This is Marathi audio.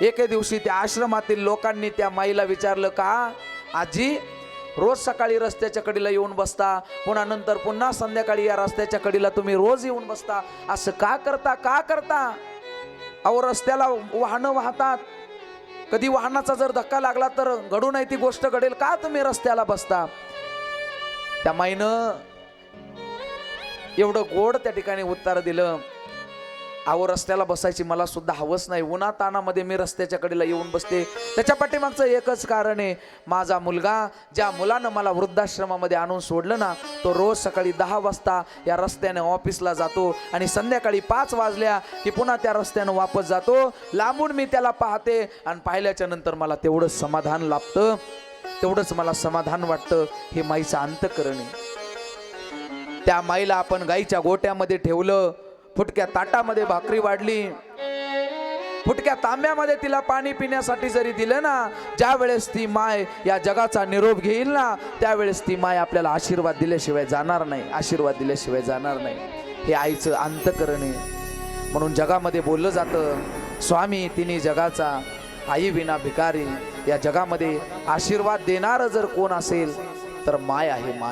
एके दिवशी त्या आश्रमातील लोकांनी त्या माईला विचारलं का? आजी रोज सकाळी रस्त्याच्या कडीला येऊन बसता पुन्हा नंतर पुन्हा संध्याकाळी या रस्त्याच्या कडीला तुम्ही रोज येऊन बसता? असं का करता? का करता? अहो रस्त्याला वाहनं वाहतात. कधी वाहनाचा जर धक्का लागला तर घडू नाही ती गोष्ट घडेल. का तुम्ही रस्त्याला बसता? त्या माईनं एवढं गोड त्या ठिकाणी उत्तर दिलं. अहो रस्त्याला बसायची मला सुद्धा हवस नाही. उन्हा तानामध्ये मी रस्त्याच्या कडेला येऊन बसते. त्याच्या पाठीमागचं एकच कारण आहे माझा मुलगा ज्या मुलानं मला वृद्धाश्रमामध्ये आणून सोडलं ना तो रोज सकाळी दहा वाजता या रस्त्याने ऑफिसला जातो आणि संध्याकाळी पाच वाजल्या की पुन्हा त्या रस्त्यानं वापस जातो. लांबून मी त्याला पाहते आणि पाहिल्याच्या नंतर मला तेवढंच समाधान लाभतं. तेवढंच मला समाधान वाटतं. हे माईचं अंतकरण आहे. त्या माईला आपण गाईच्या गोट्यामध्ये ठेवलं. फुटक्या ताटामध्ये भाकरी वाढली. फुटक्या तांब्यामध्ये तिला पाणी पिण्यासाठी जरी दिलं ना ज्या वेळेस ती माय या जगाचा निरोप घेईल ना त्यावेळेस ती माय आपल्याला आशीर्वाद दिल्याशिवाय जाणार नाही. आशीर्वाद दिल्याशिवाय जाणार नाही. हे आईचं अंतकरण आहे. म्हणून जगामध्ये बोललं जातं स्वामी तिने जगाचा आई विना भिकारी या जगामध्ये आशीर्वाद देणारं जर कोण असेल तर माय आहे माय.